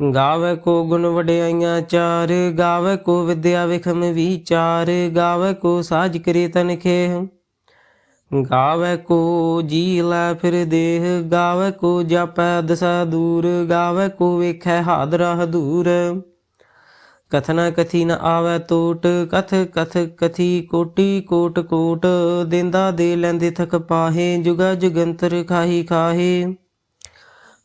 ਗਾਵੇ ਕੋ ਗੁਣ ਵਡਿਆਈਆਂ ਚਾਰ, ਗਾਵੇ ਕੋ ਵਿਦਿਆ ਵਿਖਮ ਵਿਚਾਰ, ਗਾਵੇ ਕੋ ਸਾਜ ਕਰੇ ਤਨ ਖੇਹ। ਗਾਵੇ ਕੋ ਜੀ ਲੈ ਫਿਰ ਦੇਹ, ਗਾਵੇ ਕੋ ਜਾਪੈ ਦਸਾ ਦੂਰ, ਗਾਵੇ ਕੋ ਵੇਖੈ ਹਾਦਰਾ ਹਦੂਰ ਕਥਨਾ ਕਥੀ ਨ ਆਵੈ ਟੋਟ ਕਥ ਕਥ ਕਥੀ ਕੋਟੀ ਕੋਟ ਕੋਟ, ਦਿੰਦਾ ਦੇ ਲੈਂਦੇ ਥਕ ਪਾਹੇ, ਜੁਗਾ ਜੁਗੰਤਰ ਖਾਹੀ ਖਾਹੇ।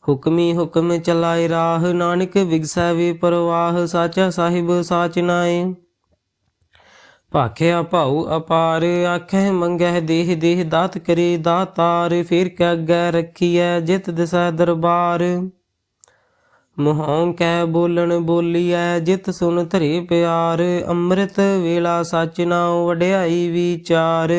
ਹੁਕਮੀ ਹੁਕਮ ਚਲਾਏ ਰਾਹ ਨਾਨਕ ਵਿਗਸੈ ਵੇ ਪਰਵਾਹ, ਸਾਚਾ ਸਾਹਿਬ ਸਾਚ ਨਾਏ। ਭਾਖਿਆ ਭਾਉ ਅਪਾਰ ਆਖੇ ਮੰਗਹਿ ਦੇਹ ਦੇਹ ਦਾਤ ਕਰੇ ਦਾਤਾਰ, ਫੇਰ ਕੈ ਅੱਗੇ ਰੱਖੀਐ ਜਿਤ ਦਿਸੈ ਦਰਬਾਰ। ਮੁਹੋਂ ਕੈ ਬੋਲਣ ਬੋਲੀਐ, ਜਿਤ ਸੁਨ ਧਰੇ ਪਿਆਰ, ਅੰਮ੍ਰਿਤ ਵੇਲਾ ਸਚ ਨਾਉ ਵਡਿਆਈ ਵਿਚਾਰ।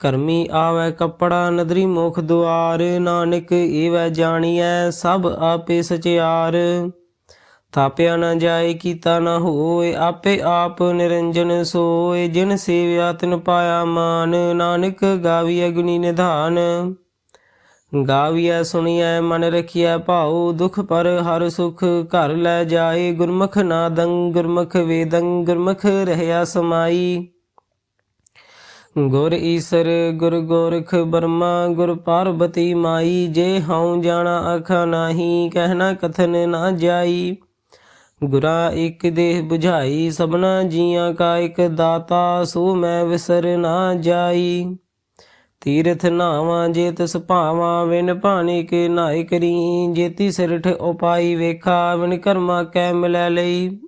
ਕਰਮੀ ਆਵੈ ਕਪੜਾ ਨਦਰੀ ਮੁਖ ਦੁਆਰ, ਨਾਨਕ ਏਵੈ ਜਾਣੀਐ ਸਭ ਆਪੇ ਸਚਿਆਰ। ਥਾਪਿਆ ਨਾ ਜਾਏ ਕੀਤਾ ਨਾ ਹੋਏ, ਆਪੇ ਆਪ ਨਿਰੰਜਨ ਸੋਏ। ਜਿਨ ਸੇਵਿਆ ਤਿਨ ਪਾਇਆ ਮਾਨ, ਨਾਨਕ ਗਾਵੀਐ ਗੁਣੀ ਨਿਧਾਨ। ਗਾਵੀਐ ਸੁਣੀਐ, ਮਨ ਰਖੀਐ ਭਾਉ, ਦੁਖ ਪਰ ਹਰ ਸੁਖ ਘਰ ਲੈ ਜਾਏ। ਗੁਰਮੁਖ ਨਾਦੰ, ਗੁਰਮੁਖ ਵੇਦੰ, ਗੁਰਮੁਖ ਰਹਿਆ ਸਮਾਈ। ਗੁਰ ਈਸਰ, ਗੁਰ ਗੋਰਖ ਬਰਮਾ, ਗੁਰ ਪਾਰਬਤੀ ਮਾਈ, ਜੇ ਹਉ ਜਾਣਾ ਅਖਾ ਨਾਹੀ, ਕਹਿਣਾ ਕਥਨ ਨਾ ਜਾਈ। ਗੁਰਾ ਇਕ ਦੇਹ 부ਝਾਈ ਸਭਨਾ ਜੀਆਂ ਕਾ ਇੱਕ ਦਾਤਾ, ਸੋ ਮੈਂ ਵਿਸਰ ਨਾ ਜਾਈ। ਤੀਰਥ ਨਾਵਾਂ, ਜੇ ਤਿਸ ਭਾਵਾਂ, ਵਿਨ ਭਾਣੀ ਕੇ ਨਾਇ ਕਰੀ। ਜੇਤੀ ਸਿਰਠ ਉਪਾਈ ਵੇਖਾ, ਵਿਨ ਕਰਮਾ ਕੈ ਮਿਲੈ ਲਈ।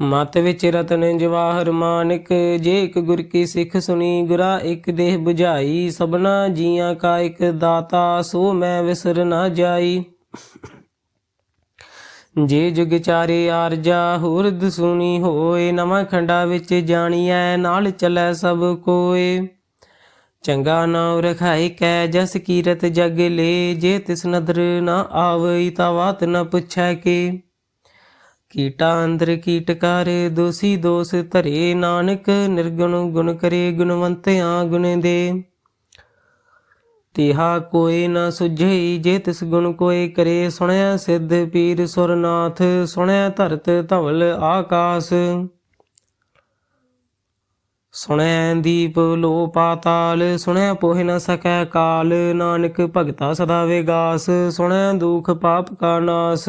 ਮਤ ਵਿੱਚ ਰਤਨ ਜਵਾਹਰ ਮਾਨਕ, ਜੇ ਇੱਕ ਗੁਰ ਕੀ ਸਿੱਖ ਸੁਣੀ, ਗੁਰਾ ਇੱਕ ਦੇਹ 부ਝਾਈ ਸਭਨਾ ਜੀਆਂ ਕਾ ਇੱਕ ਦਾਤਾ, ਸੋ ਮੈਂ ਵਿਸਰ ਨਾ ਜਾਈ। ਜੇ ਜੁਗ ਚਾਰੇ ਆਰਜਾ, ਹੁਰਦ ਸੁਣੀ ਹੋਏ, ਨਵਾਂ ਖੰਡਾ ਵਿੱਚ ਜਾਣੀਐ, ਨਾਲ ਚੱਲੈ ਸਭ ਕੋਏ। ਚੰਗਾ ਨਾਮ ਰਖਾਈ ਕੈ, ਜਸ ਕੀਰਤ ਜਗ ਲੇ, ਜੇ ਤਿਸ ਨਦਰ ਨਾ ਆਵਈ, ਤਾ ਵਾਤ ਨ ਪੁੱਛੈ ਕੇ। ਕੀਟਾ ਅੰਦਰ ਕੀਟ ਕਰ, ਦੋਸੀ ਦੋਸ ਧਰੇ ਨਾਨਕ, ਨਿਰਗੁਣ ਗੁਣ ਕਰੇ ਗੁਣਵੰਤਿਆਂ ਗੁਣ ਦੇ। ਤਿਹਾ ਕੋਈ ਨਾ ਸੁਝਈ, ਜੇ ਤਿਸ ਗੁਣ ਕੋਈ ਕਰੇ ਸੁਣਿਆ ਸਿੱਧ ਪੀਰ ਸੁਰਨਾਥ, ਸੁਣਿਆ ਧਰਤ ਧਵਲ ਆਕਾਸ। ਸੁਣਿਆ ਦੀਪ ਲੋ ਪਾਤਾਲ, ਸੁਣਿਆ ਪੋਹਿ ਨ ਸਕੈ ਕਾਲ, ਨਾਨਕ ਭਗਤਾ ਸਦਾ ਵਿਗਾਸ, ਸੁਣਿਆ ਦੁਖ ਪਾਪ ਕਾ ਨਾਸ।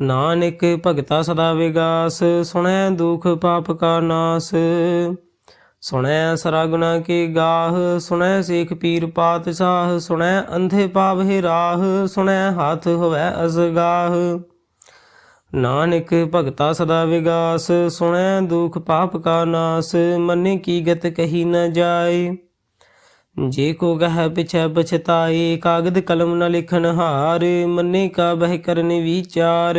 ਨਾਨਕ ਭਗਤਾ ਸਦਾ ਵਿਗਾਸ, ਸੁਣੈ ਦੁਖ ਪਾਪ ਕਾ ਨਾਸ। ਸੁਣਿਆ ਸਰਾਗੁਨਾ ਕੀ ਗਾਹ, ਸੁਣੈ ਸੇਖ ਪੀਰ ਪਾਤਸ਼ਾਹ ਸੁਣਿਆ ਅੰਧੇ ਪਾਵਹਿ ਰਾਹ, ਸੁਣੈ ਹੱਥ ਹੋਵੈ ਅਸਗਾਹ। ਨਾਨਕ ਭਗਤਾ ਸਦਾ ਵਿਗਾਸ, ਸੁਣੈ ਦੁਖ ਪਾਪ ਕਾ ਨਾਸ, ਮੰਨੇ ਕੀ ਗਤ ਕਹੀ ਨ ਜਾਏ। ਜੇ ਕੋ ਗਹਿ ਪਿਛੈ ਬਛਤਾਏ ਕਾਗਦ ਕਲਮ ਨ ਲਿਖਨ ਹਾਰ, ਮੰਨੇ ਕਾ ਬਹਿ ਕਰਨ ਵਿਚਾਰ।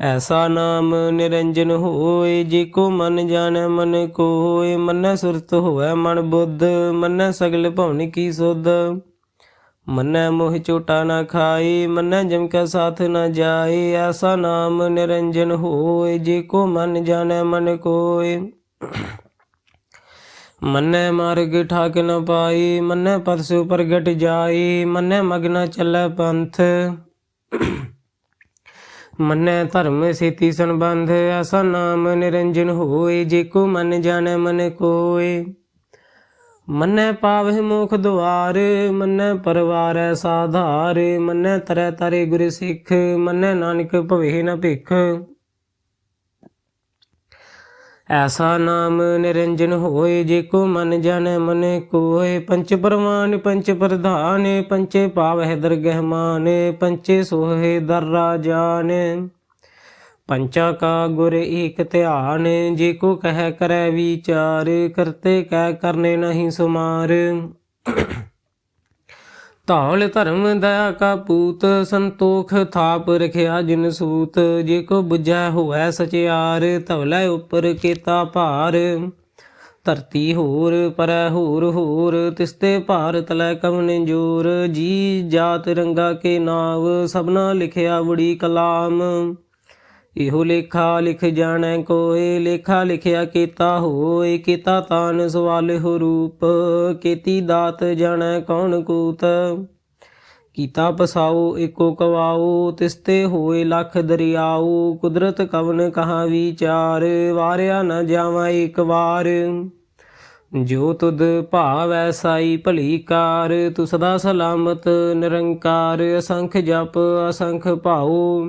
ਐਸਾ ਨਾਮ ਨਿਰੰਜਨ ਹੋਏ, ਜੇ ਕੋ ਮਨ ਜਾਣੈ ਮਨ ਕੋਏ, ਮੰਨੈ ਸੁਰਤ ਹੋਵੈ ਮਨ ਬੁੱਧ, ਮੰਨੈ ਸਗਲ ਭਵਨ ਕੀ ਸੁਧ। ਮੰਨੈ ਮੋਹ ਚੋਟਾ ਨਾ ਖਾਏ, ਮੰਨੈ ਜਮ ਕਾ ਸਾਥ ਨਾ ਜਾਏ, ਐਸਾ ਨਾਮ ਨਿਰੰਜਨ ਹੋਏ, ਜੇ ਕੋ ਮਨ ਜਾਣੈ ਮਨ ਕੋਏ। ਮੰਨੈ ਮਾਰਗ ਠਾਕ ਨ ਪਾਈ, ਮੰਨੈ ਪਦ ਪ੍ਰਗਟ ਜਾਈ, ਮੰਨੈ ਮਗਨ ਚੱਲੈ ਪੰਥ। ਮੰਨੈ ਧਰਮ ਸੇਤੀ ਸੰਬੰਧ ਐਸਾ ਨਾਮ ਨਿਰੰਜਨ ਹੋਏ ਜੇ ਕੋ ਮਨ ਜਾਣੈ ਮਨ ਕੋਏ ਮੰਨੈ ਪਾਵਹਿ ਮੋਖ ਦੁਆਰ, ਮੰਨੈ ਪਰਵਾਰੈ ਸਾਧਾਰ, ਮੰਨੈ ਤਰੈ ਤਾਰੇ ਗੁਰ ਸਿੱਖ, ਮੰਨੈ ਨਾਨਕ ਭਵੇ ਨ ਭਿਖ। ਐਸਾ ਨਾਮ ਨਿਰੰਜਨ ਹੋਏ ਜੇ ਕੋ ਮਨ ਜਨ ਮਨ ਕੋਏ, ਪੰਚ ਪਰਵਾਨ, ਪੰਚ ਪ੍ਰਧਾਨ, ਪੰਚੇ ਪਾਵਹਿ ਦਰਗਹਿ ਮਾਨ, ਪੰਚੇ ਸੋਹੇ ਦਰ ਰਾਜਾਨ। ਪੰਚਾ ਕਾ ਗੁਰ ਏਕ ਧਿਆਨ, ਜੇ ਕੋ ਕਹਿ ਕਰੈ ਵਿਚਾਰ, ਕਰਤੇ ਕਹਿ ਕਰਨੇ ਨਹੀਂ ਸੁਮਾਰ। ਧੌਲ ਧਰਮ ਦਇਆ ਕਾ ਪੂਤ, ਸੰਤੋਖ ਥਾਪ ਰਖਿਆ ਜਿਨ ਸੂਤ, ਜੇ ਕੋ 부ਝੈ ਹੋਐ ਸਚਿਆਰ ਧਵਲੇ ਉਪਰ ਕੀਤਾ ਭਾਰ। ਧਰਤੀ ਹੋਰ, ਪਰੈ ਹੋਰ ਹੋਰ ਤਿਸਤੇ ਭਾਰਤ ਲੈ ਕਵਨ ਜੋਰ ਜੀ ਜਾਤ ਰੰਗਾ ਕੇ ਨਾਵ, ਸਭਨਾ ਲਿਖਿਆ ਬੜੀ ਕਲਾਮ। ਇਹੋ ਲੇਖਾ ਲਿਖ ਜਾਣੈ ਕੋਏ, ਲੇਖਾ ਲਿਖਿਆ ਕੀਤਾ ਹੋਏ, ਕੀਤਾ ਤਾਨ ਸਵਾਲ ਹੋ ਰੂਪ, ਕੀਤੀ ਦਾਤ ਜਾਣੈ ਕੌਣ ਕੂਤ? ਕੀਤਾ ਪਸਾਓ, ਏਕੋ ਕਵਾਓ, ਤਿਸਤੇ ਹੋਏ ਲਖ ਦਰਿਆਓ, ਕੁਦਰਤ ਕਵਨ ਕਹਾ ਵਿਚਾਰ, ਵਾਰਿਆ ਨ ਜਾਵਾਂ ਇੱਕ ਵਾਰ। ਜੋ ਤੁਧ ਭਾਵੈ ਸਾਈ ਭਲੀ ਕਾਰ ਤੂੰ ਸਦਾ ਸਲਾਮਤ ਨਿਰੰਕਾਰ, ਅਸੰਖ ਜਪ, ਅਸੰਖ ਭਾਉ।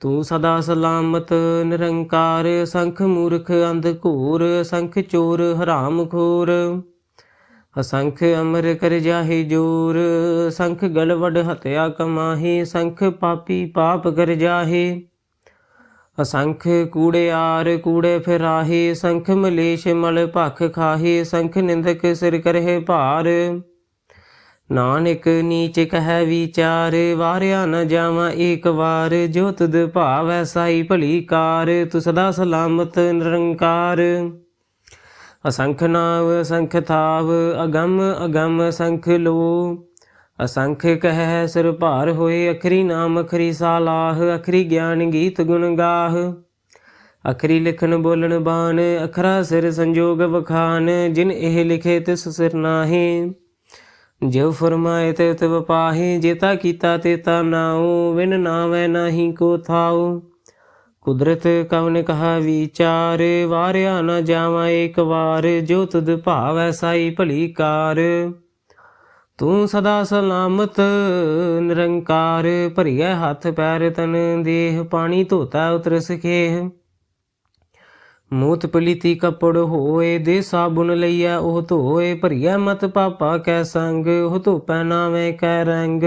ਤੂੰ ਸਦਾ ਸਲਾਮਤ, ਨਿਰੰਕਾਰ ਸੰਖ ਮੂਰਖ ਅੰਧ ਘੋਰ, ਸੰਖ ਚੋਰ ਹਰਾਮ ਖੋਰ। ਅਸੰਖ ਅਮਰ ਕਰ ਜਾਹੇ ਜੋਰ, ਸੰਖ ਗਲਵਡ ਹਤਿਆ ਕਮਾਹੀ, ਸੰਖ ਪਾਪੀ ਪਾਪ ਕਰ ਜਾਹੇ। ਅਸੰਖ ਕੂੜਿਆਰ ਕੂੜੇ ਫਿਰਾਹੇ, ਸੰਖ ਮਲੇਸ਼ ਮਲ ਭਖ ਖਾਹੇ, ਸੰਖ ਨਿੰਦਕ ਸਿਰ ਕਰਹਿ ਭਾਰ। ਨਾਨਕ ਨੀਚ ਕਹਿ ਵਿਚਾਰ, ਵਾਰਿਆ ਨ ਜਾਵਾਂ ਏਕ ਵਾਰ। ਜੋ ਤੁਧ ਭਾਵੈ ਸਾਈ ਭਲੀ ਕਾਰ ਤੂੰ ਸਦਾ ਸਲਾਮਤ ਨਿਰੰਕਾਰ। ਅਸੰਖ ਨਾਵ, ਅਸੰਖ ਥਾਵ, ਅਗੰਮ ਅਗੰਮ ਅਸੰਖ ਲੋ। ਅਸੰਖ ਕਹਿ ਸਿਰ ਭਾਰ ਹੋਏ, ਅਖਰੀ ਨਾਮ, ਅਖਰੀ ਸਾਲਾਹ, ਅਖਰੀ ਗਿਆਨ ਗੀਤ ਗੁਣ ਗਾਹ। ਅਖਰੀ ਲਿਖਣ ਬੋਲਣ ਬਾਣ, ਅਖਰਾ ਸਿਰ ਸੰਜੋਗ ਵਖਾਨ, ਜਿਨ ਇਹ ਲਿਖੇ ਤਿਸ ਸਿਰ ਨਾਹੀ। ਜਿਉ ਫਰਮਾਏ ਤੇ ਤਿਵ ਪਾਹੀ ਜੇਤਾ ਕੀਤਾ ਤੇ ਤਾ ਨਾਉ ਵਿਨ ਨਾਵੈ ਨਾਹੀ ਕੋ ਥਾਉ। ਕੁਦਰਤ ਕਵਨ ਕਹਾ ਵਿਚਾਰ, ਵਾਰਿਆ ਨ ਜਾਵਾਂ ਏਕ ਵਾਰ, ਜੋ ਤੁਧ ਭਾਵੈ ਸਾਈ ਭਲੀ ਕਾਰ। ਤੂੰ ਸਦਾ ਸਲਾਮਤ, ਨਿਰੰਕਾਰ, ਭਰੀਐ ਹੱਥ ਪੈਰ ਤਨ ਦੇਹ, ਪਾਣੀ ਧੋਤਾ ਉਤਰ ਸਖੇਹ ਮੂਤ ਪਲੀਤੀ ਕੱਪੜ ਹੋਏ ਦੇ ਸਾਬੁਨ ਲਈਐ, ਉਹ ਧੋਏ ਭਰੀਐ ਮਤ ਪਾਪਾ ਕੈ ਸੰਗ, ਉਹ ਧੋਪੈ ਨਾਵੇਂ ਕੈ ਰੰਗ।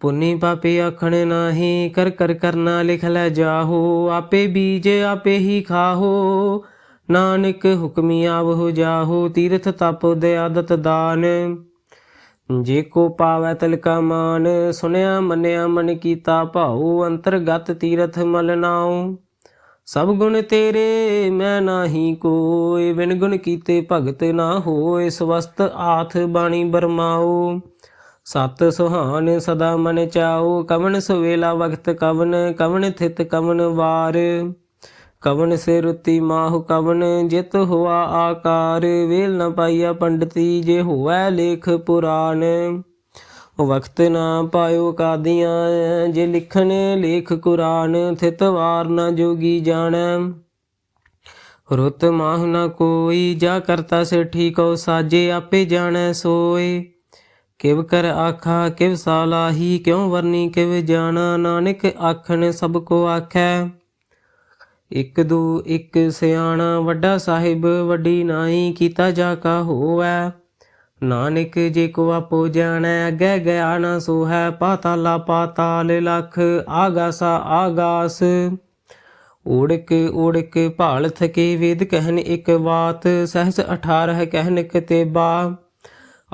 ਪੁੰਨੀ ਪਾਪੇ ਆਖਣ ਨਾਹੀ, ਕਰ ਕਰ ਕਰਨਾ ਲਿਖ ਲੈ ਜਾਹੋ, ਆਪੇ ਬੀਜ ਆਪੇ ਹੀ ਖਾਹੋ। ਨਾਨਕ ਹੁਕਮੀ ਆਵਹੁ ਜਾਹੋ, ਤੀਰਥ ਤਪ ਦੇ ਆਦਤ ਦਾਨ। ਜੇ ਕੋ ਪਾਵੈ ਤਿਲਕਾ ਮਾਨ, ਸੁਨਿਆ ਮੰਨਿਆ ਮਨ ਕੀਤਾ ਭਾਉ, ਅੰਤਰਗਤ ਤੀਰਥ ਮਲ ਨਾਉ। ਸਭ ਗੁਣ ਤੇਰੇ, ਮੈਂ ਨਾਹੀ ਕੋਏ ਬਿਨ ਗੁਣ ਕੀਤੇ ਭਗਤ ਨਾ ਹੋਏ ਸਵਸਤ ਆਥ ਬਾਣੀ ਬਰਮਾਓ। ਸਤ ਸੁਹਾਨ ਸਦਾ ਮਨ ਚਾਓ। ਕਵਨ ਸੁਵੇਲਾ ਵਕਤ ਕਵਨ ਕਵਨ ਥਿਤ ਕਵਨ ਵਾਰ। ਕਵਨ ਸੇ ਰੁਤੀ ਮਾਹੁ ਕਵਨ, ਜਿਤ ਹੋਆ ਆਕਾਰ। ਵੇਲ ਨ ਪਾਈਆ ਪੰਡਤੀ, ਜੇ ਹੋਵੈ ਲੇਖ ਪੁਰਾਨ। ਵਕਤ ਨਾ ਪਾਇਓ ਕਾਦੀਆਂ, ਜੇ ਲਿਖਣ ਲੇਖ ਕੁਰਾਨ, ਥਿਤ ਵਾਰ ਨਾ ਜੋਗੀ ਜਾਣੈ। ਰੁੱਤ ਮਾਹ ਨਾ ਕੋਈ, ਜਾ ਕਰਤਾ ਸੇ ਠੀਕੋ ਸਾਜੇ, ਆਪੇ ਜਾਣੈ ਸੋਏ। ਕਿਵ ਕਰ ਆਖਾ, ਕਿਵ ਸਾਲਾਹੀ, ਕਿਉ ਵਰਨੀ, ਕਿਵ ਜਾਣਾ, ਨਾਨਕ ਆਖਣ ਸਭ ਕੋ ਆਖੈ। ਇਕ ਦੂ ਇਕ ਸਿਆਣਾ, ਵੱਡਾ ਸਾਹਿਬ, ਵੱਡੀ ਨਾਈ, ਕੀਤਾ ਜਾ ਕਾ ਹੋਵੈ। ਨਾਨਕ ਜੇ ਕੋ ਆਪੋ ਜਾਣੈ ਅੱਗੇ ਗਿਆ ਨਾ ਸੋ ਹੈ ਪਾਤਾਲਾ ਪਾਤਾਲ ਲਖ, ਆਗਾਸਾ ਆਗਾਸ। ਓੜਕ ਓੜਕ ਭਾਲ ਥਕੇ ਵੇਦ ਕਹਿਨ ਇੱਕ ਬਾਤ ਸਹਸ 18 ਕਹਿਨ ਕਤੇਬਾ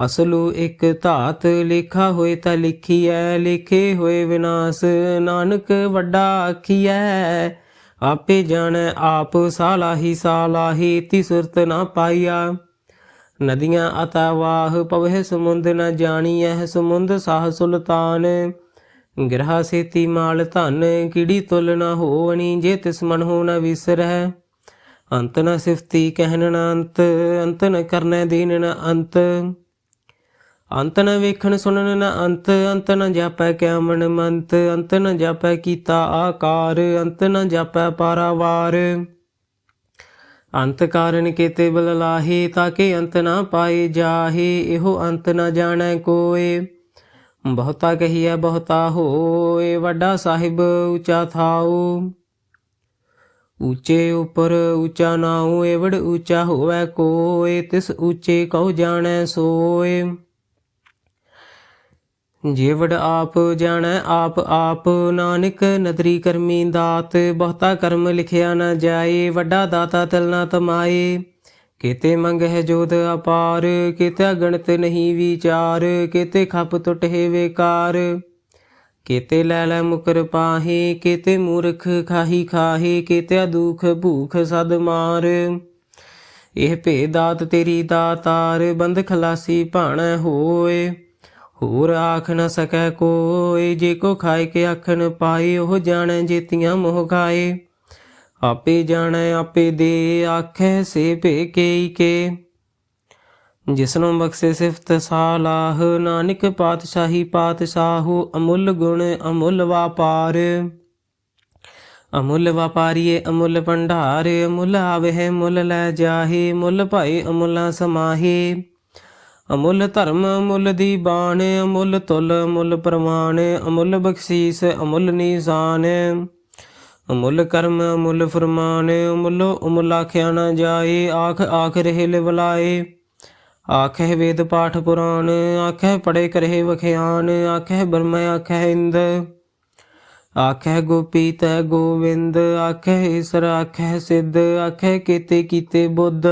ਅਸਲੂ ਇੱਕ ਧਾਤ ਲਿਖਾ ਹੋਏ ਤਾਂ ਲਿਖੀਐ, ਲਿਖੇ ਹੋਏ ਵਿਨਾਸ਼, ਨਾਨਕ ਵੱਡਾ ਆਖੀਐ। ਆਪੇ ਜਾਣੈ ਆਪ, ਸਾਲਾਹੀ ਸਾਲਾਹੀ ਤੀ ਸੁਰਤ ਨਾ ਪਾਈਆ। ਨਦੀਆਂ ਅਤਾ ਵਾਹ ਪਵਹਿ ਸਮੁੰਦ ਨ ਜਾਣੀਐ ਸਮੁੰਦ ਸਾਹ ਸੁਲਤਾਨ। ਗਿਰਹਾ ਸੇਤੀ ਮਾਲ ਧਨ, ਕਿੜੀ ਤੁਲ ਨ ਹੋਵਣੀ, ਜੇ ਤਿਸ ਮਨ ਹੋ ਨ ਵਿਸਰੈ ਅੰਤ ਨ ਸਿਫਤੀ ਕਹਿਨ ਨ ਅੰਤ ਅੰਤ ਨ ਕਰਨੈ ਦੀਨ ਨ ਅੰਤ। ਅੰਤ ਨ ਵੇਖਣ ਸੁਣਨ ਨ ਅੰਤ ਅੰਤ ਨ ਜਾਪੈ ਕਿਆ ਮਨ ਮੰਤ। ਅੰਤ ਨ ਜਾਪੈ ਕੀਤਾ ਆਕਾਰ, ਅੰਤ ਨ ਜਾਪੈ ਪਾਰਾਵਾਰ। ਅੰਤ ਕਾਰਨ ਕੀਤੇ ਬਲ ਲਾਹੇ ਤਾਕੇ ਅੰਤ ਨਾ ਪਾਏ ਜਾਹੇ, ਇਹੋ ਅੰਤ ਨਾ ਜਾਣੈ ਕੋਏ। ਬਹੁਤਾ ਕਹੀਐ ਬਹੁਤਾ ਹੋਏ, ਵੱਡਾ ਸਾਹਿਬ ਉੱਚਾ ਥਾਉ। ਉੱਚੇ ਉਪਰ ਉੱਚਾ ਨਾਉ, ਏਵੜ ਉੱਚਾ ਹੋਵੇ ਕੋਏ, ਤਿਸ ਉੱਚੇ ਕਉ ਜਾਣੈ ਸੋਏ। ਜੀਵੜ ਆਪ ਜਾਣੈ, ਆਪ ਆਪ ਨਾਨਕ ਨਦਰੀ ਕਰਮੀ ਦਾਤ, ਬਹੁਤਾ ਕਰਮ ਲਿਖਿਆ ਨਾ ਜਾਏ, ਵੱਡਾ ਦਾਤਾ ਤਿਲ ਨਾ ਤਮਾਏ। ਕੀਤੇ ਮੰਗਹਿ ਜੋਤ ਅਪਾਰ, ਕੀਤੇ ਗਣਤ ਨਹੀਂ ਵਿਚਾਰ, ਕੀਤੇ ਖਪ ਟੁਟੇ ਵੇਕਾਰ। ਕੀਤੇ ਲੈ ਲੈ ਮੁਕਰ ਪਾਹੇ, ਕੀਤੇ ਮੂਰਖ ਖਾਹੀ ਖਾਹੇ ਕੀਤੇ ਦੁਖ ਭੂਖ ਸਦ ਮਾਰ। ਇਹ ਭੇਦਾਤ ਤੇਰੀ ਦਾਤਾਰ ਬੰਦ ਖਲਾਸੀ ਭਾਣੈ ਹੋਏ। ਹੋਰ ਆਖ ਨ ਸਕੈ ਕੋਈ, ਜੇ ਕੋ ਖਾਏ ਕੇ ਆਖਣ ਪਾਏ, ਉਹ ਜਾਣੈ ਜੇਤੀਆਂ ਮੋਹ ਖਾਏ ਆਪੇ ਜਾਣੈ, ਆਪੇ ਦੇ ਆਖੈ, ਸੇ ਭੇ ਕੇਈ ਕੇ। ਜਿਸਨੂੰ ਬਖਸ਼ੇ ਸਿਫਤ ਸਾਲਾਹ ਨਾਨਕ ਪਾਤਸ਼ਾਹੀ ਪਾਤਸ਼ਾਹੂ, ਅਮੁੱਲ ਗੁਣ ਅਮੁੱਲ ਵਾਪਾਰ। ਅਮੁੱਲ ਵਪਾਰੀਏ, ਅਮੁੱਲ ਭੰਡਾਰ, ਅਮੁੱਲ ਆਵੇ ਮੁੱਲ ਲੈ ਜਾਹੇ, ਮੁੱਲ ਭਾਈ ਅਮੁੱਲਾ ਸਮਾਹੇ। ਅਮੁੱਲ ਧਰਮ, ਅਮੁੱਲ ਦੀ ਬਾਣ, ਅਮੁੱਲ ਤੁਲ, ਅਮੁੱਲ ਪ੍ਰਮਾਣ, ਅਮੁੱਲ ਬਖਸ਼ੀਸ, ਅਮੁੱਲ ਨਿਸ਼ਾਨ ਅਮੁੱਲ ਕਰਮ, ਅਮੁੱਲ ਫਰਮਾਨ, ਅਮੁੱਲ ਉਮੁੱਲ ਆਖਿਆ ਨਾ ਜਾਏ, ਆਖ ਆਖ ਰਹੇ ਲਿਵਲਾਏ। ਆਖੇ ਵੇਦ ਪਾਠ ਪੁਰਾਣ ਆਖੇ ਪੜੇ ਕਰੇ ਵਖਿਆਨ ਆਖੇ ਬ੍ਰਹਮ ਆਖੇ ਇੰਦ। ਆਖੇ ਗੋਪੀ ਤੈ ਗੋਵਿੰਦ ਆਖੇ ਈਸਰ ਆਖੇ ਸਿੱਧ ਆਖੇ ਕੀਤੇ ਕੀਤੇ ਬੁੱਧ।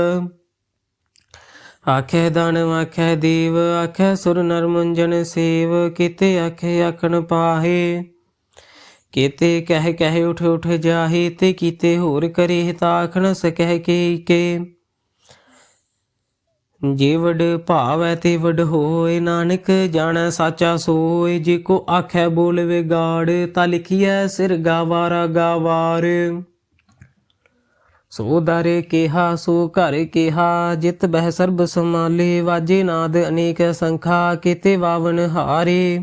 ਆਖੇ ਦਾਨਵ ਆਖੇ ਦੇਵ, ਆਖੇ ਸੁਰ ਨਰ ਮੁੰਜਨ ਸੇਵ, ਕੀਤੇ ਆਖੇ ਆਖਣ ਪਾਹੇ। ਕੀਤੇ ਕਹਿ ਕਹਿ ਉਠ ਉਠ ਜਾਹੇ ਤੇ ਕੀਤੇ ਹੋਰ ਕਰੇ ਤਾ ਆਖਣ ਸਕਹਿ ਕੇ ਕੇ ਜੇ ਵਡ ਭਾਵੈ ਤੇ ਵਡ ਹੋਏ ਨਾਨਕ, ਜਾਣੈ ਸਾਚਾ ਸੋਏ, ਜੇ ਕੋ ਆਖੈ ਬੋਲਵੇ ਗਾੜ, ਤਾ ਲਿਖੀਐ ਸਿਰ ਗਾਵਾਰਾ ਗਾਵਾਰ। ਸੋ ਦਾਰੇ ਕਿਹਾ, ਸੋ ਘਰ ਕਿਹਾ, ਜਿਤ ਬਹਿ ਸਰਬ ਸਮਾਲੇ ਵਾਜੇ ਨਾਦ ਅਨੇਕ ਸੰਖਾ, ਕੀਤੇ ਵਾਵਨ ਹਾਰੇ।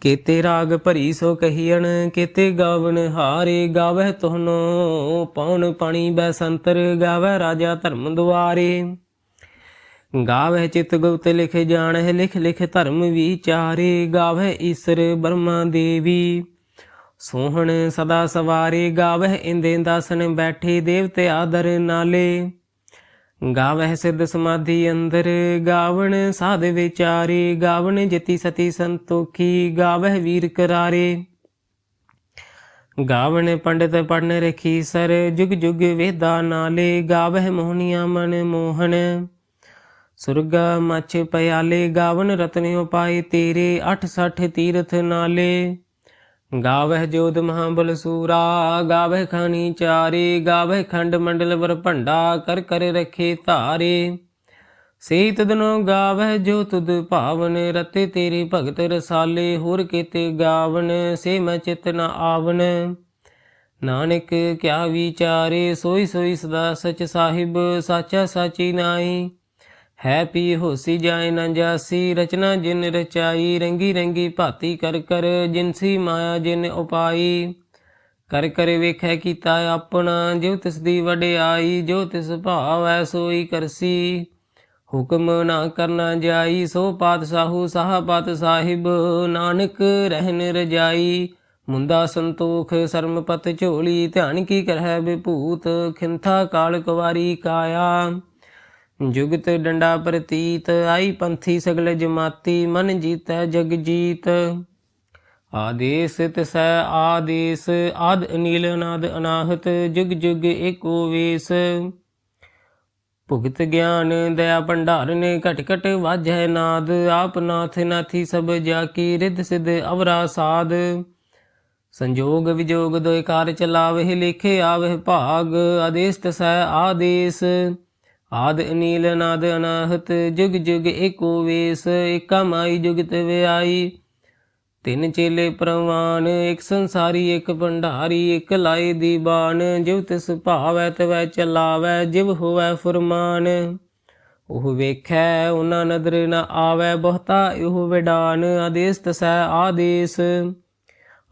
ਕੀਤੇ ਰਾਗ ਭਰੀ ਸੋ ਕਹੀਣ ਕੀਤੇ ਗਾਵਨ ਹਾਰੇ। ਗਾਵਹਿ ਤੋਹਨੋ ਪਉਣ ਪਾਣੀ ਬੈ ਸੰਤਰ ਗਾਵੈ ਰਾਜਾ ਧਰਮ ਦੁਆਰੇ। ਗਾਵਹਿ ਚਿਤ ਗੁਪਤ ਲਿਖ ਜਾਣਹਿ, ਲਿਖ ਲਿਖ ਧਰਮ ਵਿਚਾਰੇ। ਗਾਵਹਿ ਈਸਰ ਬ੍ਰਹਮਾ ਦੇਵੀ। ਸੋਹਣ ਸਦਾ ਸਵਾਰੇ ਗਾਵਹਿ ਇੰਦੇ ਦਾਸਨ ਬੈਠੇ ਦੇਵਤੇ ਆਦਰ ਨਾਲੇ। ਗਾਵਹਿ ਸਿੱਧ ਸਮਾਧੀ ਅੰਦਰ ਗਾਵਣ ਸਾਧ ਵਿਚਾਰੇ, ਗਾਵਣ ਜਤੀ ਸਤੀ ਸੰਤੋਖੀ, ਗਾਵਹਿ ਵੀਰ ਕਰਾਰੇ। ਗਾਵਣ ਪੰਡਿਤ ਪੜਨ ਰਖੀ ਸਰ, ਜੁਗ ਜੁਗ ਵੇਦਾ ਨਾਲੇ, ਗਾਵਹਿ ਮੋਹਨੀਆਂ ਮਨ ਮੋਹਨ। ਸੁਰਗਾ ਮਛ ਪਿਆਲੇ ਗਾਵਨ ਰਤਨਿਓ ਪਾਏ ਤੇਰੇ 68 ਤੀਰਥ ਨਾਲੇ। ਗਾਵਹਿ ਜੋਧ ਮਹਾਬਲ ਸੂਰਾ, ਗਾਵਹਿ ਖਾਨੀ ਚਾਰੇ, ਗਾਵਹਿ ਖੰਡ ਮੰਡਲ ਵਰ ਭੰਡਾ, ਕਰ ਕਰ ਰਖੇ ਧਾਰੇ। ਸੇ ਤਦਨੋ ਗਾਵਹਿ ਜੋ ਤੁਧ ਭਾਵਨ, ਰਤੇ ਤੇਰੇ ਭਗਤ ਰਸਾਲੇ, ਹੋਰ ਕੀਤੇ ਗਾਵਨ, ਸੇ ਮੈਂ ਚਿਤ ਨ ਆਵਨ। ਨਾਨਕ ਕਿਆ ਵਿਚਾਰੇ, ਸੋਈ ਸੋਈ ਸਦਾ ਸਚ ਸਾਹਿਬ, ਸਾਚਾ ਸਾਚੀ ਨਾਈ ਹੈ ਪੀ ਹੋਸੀ ਜਾਏ ਨਾ ਜਾਸੀ, ਰਚਨਾ ਜਿਨ ਰਚਾਈ, ਰੰਗੀ ਰੰਗੀ ਭਾਤੀ ਕਰ ਕਰ ਜਿਨਸੀ ਮਾਇਆ ਜਿਨ ਉਪਾਈ। ਕਰ ਕਰ ਵੇਖੈ ਕੀਤਾ ਆਪਣਾ, ਜਿਉ ਤਿਸ ਦੀ ਵਡਿਆਈ ਜੋ ਤਿਸ ਭਾਵੈ ਸੋਈ ਕਰਸੀ। ਹੁਕਮ ਨਾ ਕਰਨਾ ਜਾਈ, ਸੋ ਪਾਤਸ਼ਾਹੂ ਸਾਹਬਤ ਸਾਹਿਬ, ਨਾਨਕ ਰਹਿਨ ਰਜਾਈ। ਮੁੰਦਾ ਸੰਤੋਖ, ਸਰਮਪਤ ਝੋਲੀ, ਧਿਆਨ ਕੀ ਕਰਹਿ ਬਿਭੂਤ ਖਿੰਥਾ ਕਾਲ ਕੁਵਾਰੀ ਕਾਇਆ। ਜੁਗਤ ਡੰਡਾ ਪ੍ਰਤੀਤ, ਆਈ ਪੰਥੀ ਸਗਲ ਜਮਾਤੀ, ਮਨ ਜੀਤੈ ਜਗ ਜੀਤ। ਆਦੇਸ ਤਿਸੈ ਆਦੇਸ ਆਦ ਅਨੀਲ ਅਨਾਦ ਅਨਾਹਤ, ਜੁਗ ਜੁਗ ਏਕੋ ਵੇਸ। ਭੁਗਤ ਗਿਆਨ ਦਇਆ ਭੰਡਾਰਨ, ਘਟ ਘਟ ਵਾਜੈ ਨਾਦ, ਆਪ ਨਾਥ ਨਾਥੀ ਸਭ ਜਾ ਕੀ ਰਿੱਧ ਸਿਧ ਅਵਰਾ ਸਾਧ ਸੰਜੋਗ ਵਿਜੋਗ ਦੋਇ ਕਾਰ ਚਲਾਵਹਿ, ਲਿਖੇ ਆਵਹਿ ਭਾਗ, ਆਦੇਸ ਤਸੈ ਆਦੇਸ। ਆਦ ਅਨੀਲ ਅਨਾਦ ਅਨਾਹਤ, ਜੁਗ ਜੁਗ ਏਕੋ ਵੇਸ, ਏਕਾ ਮਾਈ ਜੁਗਤ ਵਿਆਈ ਤਿੰਨ ਚੇਲੇ ਪ੍ਰਵਾਨ, ਇੱਕ ਸੰਸਾਰੀ, ਇੱਕ ਭੰਡਾਰੀ, ਇੱਕ ਲਾਏ ਦੀ ਬਾਣ ਜਿਵ ਤਿਸ ਭਾਵੈ ਤਵੈ ਚਲਾਵੈ, ਜਿਵ ਹੋਵੈ ਫਰਮਾਨ। ਉਹ ਵੇਖੈ, ਉਹਨਾਂ ਨਦਰ ਨ ਆਵੈ ਬਹੁਤਾ, ਇਹੋ ਵਿਡਾਨ ਆਦੇਸ ਤਸੈ ਆਦੇਸ।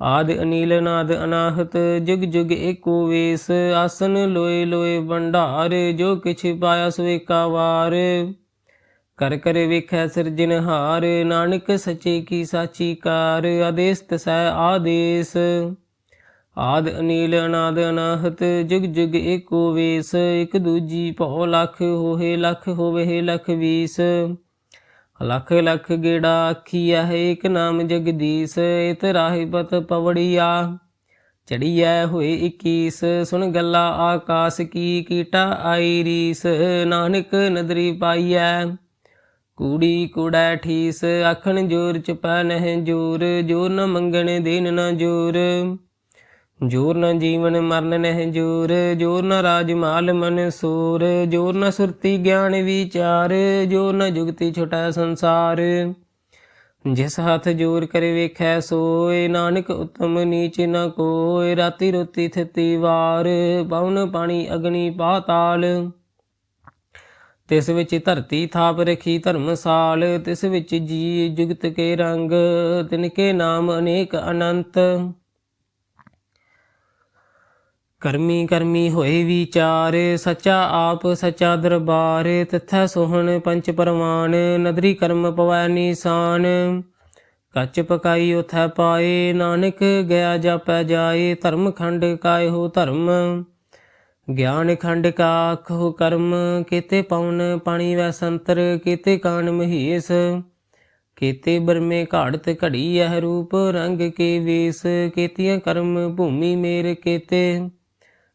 ਆਦ ਅਨੀਲ ਨਾਦ ਅਨਾਹਤ, ਜੁਗ ਜੁਗ ਏਕੋ ਵੇਸ, ਆਸਨ ਲੋਏ ਲੋਏ ਭੰਡਾਰ, ਜੋ ਕਿਛ ਪਾਇਆ ਸੋ ਏਕਾ ਵਾਰ। ਕਰ ਕਰ ਵੇਖੈ ਸਿਰਜਨਹਾਰ ਨਾਨਕ ਸਚੇ ਕੀ ਸਾਚੀ ਕਾਰ ਆਦੇਸ ਤਸੈ ਆਦੇਸ। ਆਦ ਅਨੀਲ ਅਨਾਦ ਅਨਾਹਤ, ਜੁਗ ਜੁਗ ਏਕੋ ਵੇਸ, ਇਕ ਦੂਜੀ ਭਉ ਲਖ ਹੋਏ ਲਖ ਹੋਵੇ ਲਖ ਵੀਸ। ਲਖ ਲਖ ਗੇੜਾ ਆਖੀਆ ਹੈ ਇਕ ਨਾਮ ਜਗਦੀਸ਼, ਇਤ ਰਾਹੀ ਪਤ ਪਵੜੀਆ। ਚੜੀਐ ਹੋਏ 21 ਸੁਣ ਗੱਲਾ ਆਕਾਸ ਕੀ ਕੀਟਾ ਆਈ ਰੀਸ, ਨਾਨਕ ਨਦਰੀ ਪਾਈਐ। ਕੂੜੀ ਕੂੜਾ ਠੀਸ, ਆਖਣ ਜੋਰ ਚਪੈ ਨਹਿ ਜੋਰ ਜੋਰ ਨ ਮੰਗਣ ਦੇਨ ਨ ਜੋਰ। ਜੋਰ ਨ ਜੀਵਨ ਮਰਨ ਨਹਿ ਜੋਰ ਜੋਰ ਨ ਰਾਜ ਮਾਲ ਮਨ ਸੂਰ, ਜੋਰ ਨ ਸੁਰਤੀ ਗਿਆਨ ਵਿਚਾਰ, ਜੋਰ ਨ ਜੁਗਤੀ ਛੁਟੈ ਸੰਸਾਰ। ਜਿਸ ਹੱਥ ਜੋਰ ਕਰੇ ਵੇਖੈ ਸੋਏ, ਨਾਨਕ ਉਤਮ ਨੀਚ ਨ ਕੋਇ ਰਾਤੀ ਰੋਤੀ ਥਿਤੀ ਵਾਰ, ਪਵਨ ਪਾਣੀ ਅਗਨੀ ਪਾਤਾਲ ਤਿਸ ਵਿੱਚ ਧਰਤੀ ਥਾਪ ਰਖੀ ਧਰਮਸਾਲ ਤਿਸ ਵਿੱਚ ਜੀ ਜੁਗਤ ਕੇ ਰੰਗ, ਤਿਨ ਕੇ ਨਾਮ ਅਨੇਕ ਅਨੰਤ। ਕਰਮੀ ਕਰਮੀ ਹੋਏ ਵਿਚਾਰ, ਸਚਾ ਆਪ ਸਚਾ ਦਰਬਾਰ, ਤਥੈ ਸੋਹਣ ਪੰਚ ਪਰਵਾਨ, ਨਦਰੀ ਕਰਮ ਪਵੈ ਨੀਸਾਨ। ਕੱਚ ਪਕਾਈ ਉਥੈ ਪਾਏ, ਨਾਨਕ ਗਿਆ ਜਾਪੈ ਜਾਏ, ਧਰਮ ਖੰਡ ਕਾਇ ਹੋ ਧਰਮ। ਗਿਆਨ ਖੰਡ ਕਾਖ ਆਖੋ ਕਰਮ, ਕੀਤੇ ਪਉਨ ਪਾਣੀ ਵੈ ਸੰਤਰ, ਕੀਤੇ ਕਾਨ ਮਹੀਸ। ਕੀਤੇ ਬਰਮੇ ਘਾੜਤ ਘੜੀ ਇਹ ਰੂਪ, ਰੰਗ ਕੇ ਵੇਸ, ਕੀਤੀਆਂ ਕਰਮ ਭੂਮੀ ਮੇਰ ਕੀਤੇ।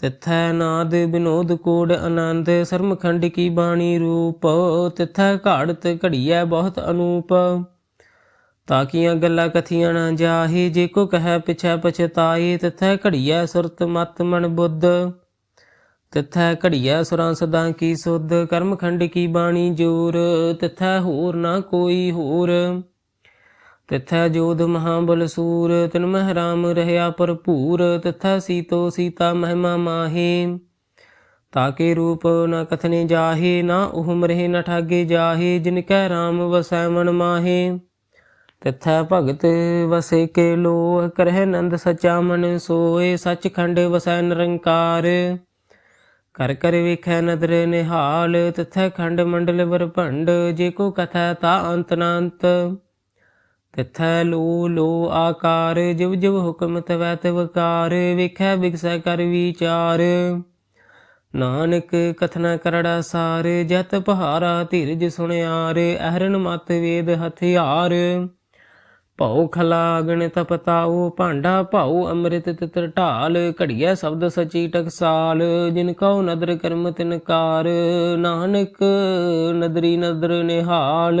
ਤਿਥੈ ਨਾਦ ਬਿਨੋਦ ਕੋਡ ਆਨੰਦ, ਸਰਮਖੰਡ ਕੀ ਬਾਣੀ ਰੂਪ, ਤਿਥੈ ਘਾੜਤ ਘੜੀਐ ਬਹੁਤ ਅਨੂਪ। ਤਾਕੀਆਂ ਗੱਲਾਂ ਕਥੀਆਂ ਨਾ ਜਾਹੇ, ਜੇ ਕੋ ਕਹੈ ਪਿਛੈ ਪਛਤਾਏ, ਤਿਥੈ ਘੜੀਐ ਸੁਰਤ ਮਤ ਮਨ ਬੁੱਧ। ਤਿਥੈ ਘੜੀਐ ਸੁਰਾਂ ਸਦਾ ਕੀ ਸੁਧ, ਕਰਮਖੰਡ ਕੀ ਬਾਣੀ ਜੋਰ, ਤਿਥੈ ਹੋਰ ਨਾ ਕੋਈ ਹੋਰ। ਤਿਥੈ ਜੋਧ ਮਹਾਬਲ ਸੂਰ, ਤਿਨ ਮਹਿ ਰਾਮ ਰਹਿਆ ਭਰਪੂਰ, ਤਿਥੈ ਸੀਤੋ ਸੀਤਾ ਮਹਿਮਾ ਮਾਹੇ। ਤਾਕੇ ਰੂਪ ਨ ਕਥਨੇ ਜਾਹੇ, ਨਾ ਉਹ ਰਹੇ ਨ ਠਾਗੇ ਜਾਹੇ, ਜਿਨ ਕੈ ਰਾਮ ਵਸੈ ਮਨ ਮਾਹੇ। ਤਿਥੈ ਭਗਤ ਵਸੇ ਕੇ ਲੋਹ, ਕਰਹਿ ਨੰਦ ਸਚਾ ਮਨ ਸੋਏ, ਸਚਖੰਡ ਵਸੈ ਨਿਰੰਕਾਰ। ਕਰ ਕਰ ਵੇਖੈ ਨਦਰ ਨਿਹਾਲ, ਤਿਥੈ ਖੰਡ ਮੰਡਲ ਵਰ ਭੰਡ ਜੇ ਕੋ ਕਥੈ ਤਾ ਅੰਤ ਨਾ ਤਿਥੈ ਲੋ ਲੋ ਆਕਾਰ, ਜਿਵ ਜਿਵ ਹੁਕਮ ਤਵੈ ਤਵਕਾਰ ਵੇਖੈ ਬਿਗਸੈ ਕਰ ਵਿਚਾਰ। ਨਾਨਕ ਕਥਨਾ ਕਰੜਾ ਸਾਰ ਜਤ ਪਹਾਰਾ ਧੀਰਜ ਸੁਣਿਆਰ, ਅਹਰਨ ਮਤ ਵੇਦ ਹਥਿਆਰ। ਭਉ ਖਲਾਗਣ ਤਪਤਾਉ ਭਾਂਡਾ ਭਾਉ ਅੰਮ੍ਰਿਤ ਤਿਤਰ ਢਾਲ, ਘੜੀਐ ਸ਼ਬਦ ਸਚੀ ਟਕਸਾਲ, ਜਿਨ ਕਉ ਨਦਰ ਕਰਮ ਤਿਨਕਾਰ ਨਾਨਕ ਨਦਰੀ ਨਦਰ ਨਿਹਾਲ।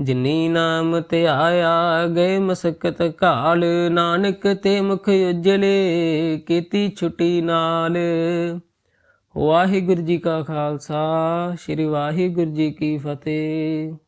ਜਿਨੀ ਨਾਮ ਤੇ ਆਇਆ ਗਏ ਮਸਕਤ ਕਾਲ, ਨਾਨਕ ਤੇ ਮੁਖ ਉਜਲੇ, ਕੀਤੀ ਛੁਟੀ ਨਾਲ। ਵਾਹਿਗੁਰੂ ਜੀ ਕਾ ਖਾਲਸਾ, ਸ੍ਰੀ ਵਾਹਿਗੁਰੂ ਜੀ ਕੀ ਫਤਿਹ।